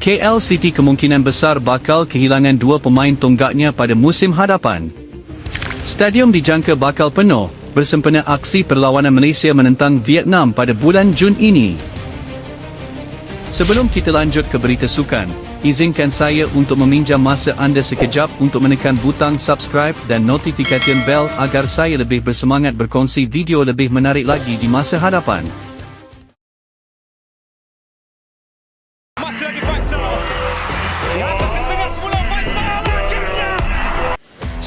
KL City kemungkinan besar bakal kehilangan dua pemain tonggaknya pada musim hadapan. Stadium dijangka bakal penuh bersempena aksi perlawanan Malaysia menentang Vietnam pada bulan Jun ini. Sebelum kita lanjut ke berita sukan, izinkan saya untuk meminjam masa anda sekejap untuk menekan butang subscribe dan notification bell agar saya lebih bersemangat berkongsi video lebih menarik lagi di masa hadapan.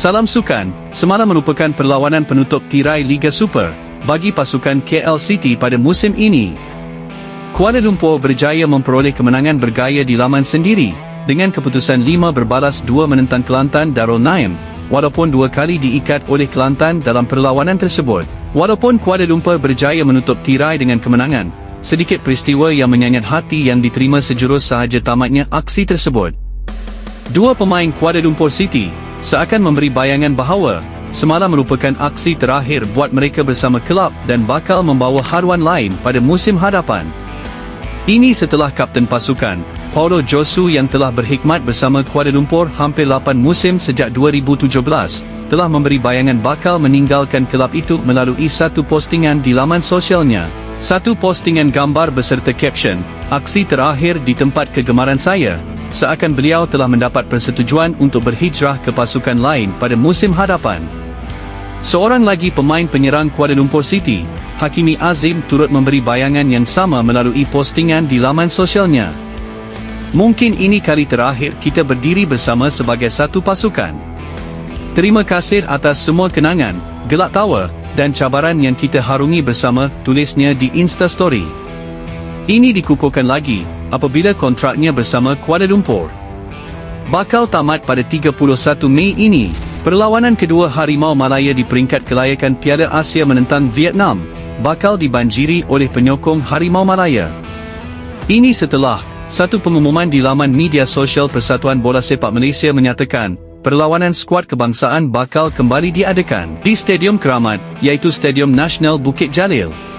Salam Sukan, semalam merupakan perlawanan penutup tirai Liga Super bagi pasukan KL City pada musim ini. Kuala Lumpur berjaya memperoleh kemenangan bergaya di laman sendiri dengan keputusan 5 berbalas 2 menentang Kelantan Darul Naim walaupun dua kali diikat oleh Kelantan dalam perlawanan tersebut. Walaupun Kuala Lumpur berjaya menutup tirai dengan kemenangan, sedikit peristiwa yang menyayat hati yang diterima sejurus sahaja tamatnya aksi tersebut. Dua pemain Kuala Lumpur City seakan memberi bayangan bahawa semalam merupakan aksi terakhir buat mereka bersama kelab dan bakal membawa haruan lain pada musim hadapan. Ini setelah kapten pasukan, Paulo Josu yang telah berkhidmat bersama Kuala Lumpur hampir 8 musim sejak 2017, telah memberi bayangan bakal meninggalkan kelab itu melalui satu postingan di laman sosialnya. Satu postingan gambar beserta caption, aksi terakhir di tempat kegemaran saya, seakan beliau telah mendapat persetujuan untuk berhijrah ke pasukan lain pada musim hadapan. Seorang lagi pemain penyerang Kuala Lumpur City, Hakimi Azim turut memberi bayangan yang sama melalui postingan di laman sosialnya. Mungkin ini kali terakhir kita berdiri bersama sebagai satu pasukan. Terima kasih atas semua kenangan, gelak tawa, dan cabaran yang kita harungi bersama, tulisnya di Instastory. Ini dikukuhkan lagi, apabila kontraknya bersama Kuala Lumpur. Bakal tamat pada 31 Mei ini, perlawanan kedua Harimau Malaya di peringkat kelayakan Piala Asia menentang Vietnam, bakal dibanjiri oleh penyokong Harimau Malaya. Ini setelah, satu pengumuman di laman media sosial Persatuan Bola Sepak Malaysia menyatakan, perlawanan skuad kebangsaan bakal kembali diadakan di Stadium Keramat, iaitu Stadium Nasional Bukit Jalil.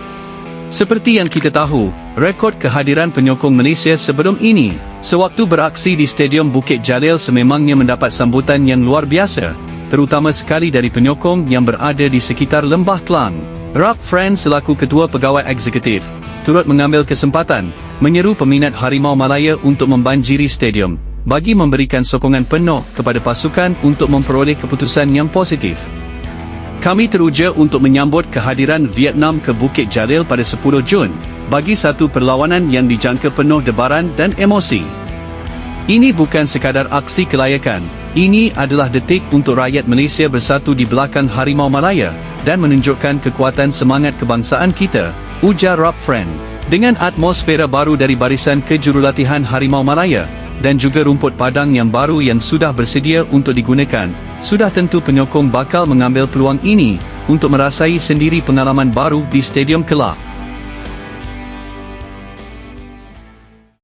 Seperti yang kita tahu, rekod kehadiran penyokong Malaysia sebelum ini, sewaktu beraksi di Stadium Bukit Jalil sememangnya mendapat sambutan yang luar biasa, terutama sekali dari penyokong yang berada di sekitar Lembah Kelang. Rap Friend selaku Ketua Pegawai Eksekutif, turut mengambil kesempatan, menyeru peminat Harimau Malaya untuk membanjiri stadium, bagi memberikan sokongan penuh kepada pasukan untuk memperoleh keputusan yang positif. Kami teruja untuk menyambut kehadiran Vietnam ke Bukit Jalil pada 10 Jun, bagi satu perlawanan yang dijangka penuh debaran dan emosi. Ini bukan sekadar aksi kelayakan, ini adalah detik untuk rakyat Malaysia bersatu di belakang Harimau Malaya, dan menunjukkan kekuatan semangat kebangsaan kita, ujar Rob Friend. Dengan atmosfera baru dari barisan kejurulatihan Harimau Malaya, dan juga rumput padang yang baru yang sudah bersedia untuk digunakan, sudah tentu penyokong bakal mengambil peluang ini, untuk merasai sendiri pengalaman baru di Stadium Kelab.